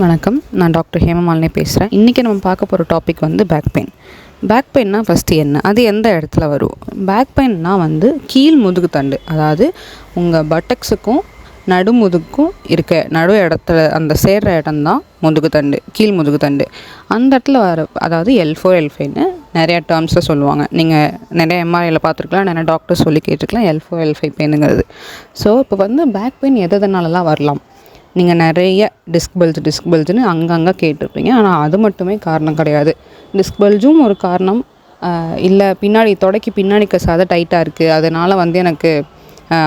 வணக்கம். நான் டாக்டர் ஹேமமாலினி பேசுகிறேன் இன்றைக்கி நம்ம பார்க்க போகிற டாபிக் வந்து பேக் பெயின் பேக் பெயின்னா ஃபஸ்ட்டு என்ன? அது எந்த இடத்துல வரும்? பேக் பெயின்னா வந்து கீழ் முதுகு தண்டு. அதாவது உங்கள் பட்டக்ஸுக்கும் நடுமுதுக்கும் இருக்க. நடு இடத்துல அந்த சேர்ற இடம்தான் முதுகு தண்டு. கீழ் முதுகு தண்டு. அந்த இடத்துல வர அதாவது எல் ஃபோர் எல் ஃபைவ்னு நிறையா டேர்ம்ஸில் சொல்லுவாங்க. நீங்கள் நிறைய எம்ஆர்ஐயில் பார்த்துருக்கலாம். நிறைய டாக்டர் சொல்லி கேட்டிருக்கலாம். எல் ஃபோர் எல் ஃபைவ் பெயினுங்கிறது ஸோ இப்போ வந்து பேக் பெயின் எது எதனாலலாம் வரலாம்? நீங்கள் நிறைய டிஸ்க் பல்ஜ் டிஸ்க் பல்ஜ்னு அங்கங்கே கேட்டிருப்பீங்க. ஆனால் அது மட்டுமே காரணம் கிடையாது. டிஸ்க் பல்ஜும் ஒரு காரணம். இல்லை பின்னாடி தொடக்கி பின்னாடி சதை டைட்டாக இருக்குது அதனால் வந்து எனக்கு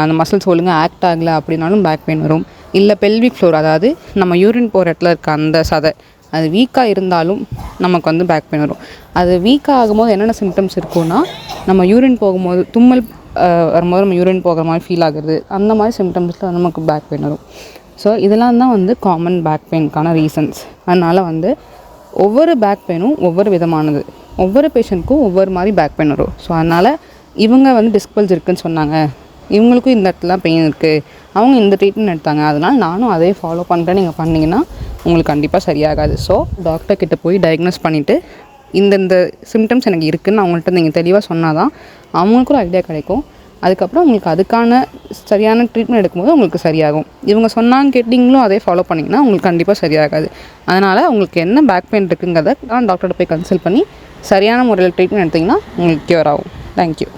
அந்த மசில்ஸ் ஒழுங்காக ஆக்ட் ஆகலை அப்படின்னாலும் பேக் பெயின் வரும். இல்லை பெல்விக் ஃப்ளோர் அதாவது நம்ம யூரின் போகிற இடத்துல இருக்க அந்த சதை அது வீக்காக இருந்தாலும் நமக்கு வந்து பேக் பெயின் வரும். அது வீக்காக ஆகும்போது என்னென்ன சிம்டம்ஸ் இருக்கும்னா நம்ம யூரின் போகும்போது தும்மல் வரும்போது நம்ம யூரின் போகிற மாதிரி ஃபீல் ஆகுறது அந்த மாதிரி சிம்டம்ஸில் நமக்கு பேக் பெயின் வரும். ஸோ இதெல்லாம் தான் வந்து காமன் பேக் பெயின்க்கான ரீசன்ஸ் அதனால் வந்து ஒவ்வொரு பேக் பெயினும் ஒவ்வொரு விதமானது. ஒவ்வொரு பேஷண்ட்க்கும் ஒவ்வொரு மாதிரி பேக் பெயின் வரும். ஸோ அதனால் இவங்க வந்து டிஸ்பல்ஸ் இருக்குன்னு சொன்னாங்க. இவங்களுக்கும் இந்த இடத்துல பெயின் இருக்குது அவங்க இந்த ட்ரீட்மெண்ட் எடுத்தாங்க. அதனால் நானும் அதே ஃபாலோ பண்ணுறேன் நீங்கள் பண்ணிங்கன்னா உங்களுக்கு கண்டிப்பாக சரியாகாது. ஸோ டாக்டர் கிட்ட போய் டயக்னோஸ் பண்ணிவிட்டு இந்தந்த சிம்டம்ஸ் எனக்கு இருக்குதுன்னு அவங்கள்ட்ட நீங்கள் தெளிவாக சொன்னால் தான் அவங்களுக்கும் ஒரு ஐடியா கிடைக்கும். அதுக்கப்புறம் உங்களுக்கு அதுக்கான சரியான ட்ரீட்மெண்ட் எடுக்கும்போது உங்களுக்கு சரியாகும். இவங்க சொன்னாங்க கேட்டிங்களும் அதே ஃபாலோ பண்ணிங்கன்னா உங்களுக்கு கண்டிப்பாக சரியாகாது. அதனால் உங்களுக்கு என்ன பேக் பெயின் இருக்குங்கிறத நான் டாக்டர்கிட்ட போய் கன்சல்ட் பண்ணி சரியான முறையில் ட்ரீட்மெண்ட் எடுத்திங்கன்னா உங்களுக்கு க்யூர் ஆகும். தேங்க்யூ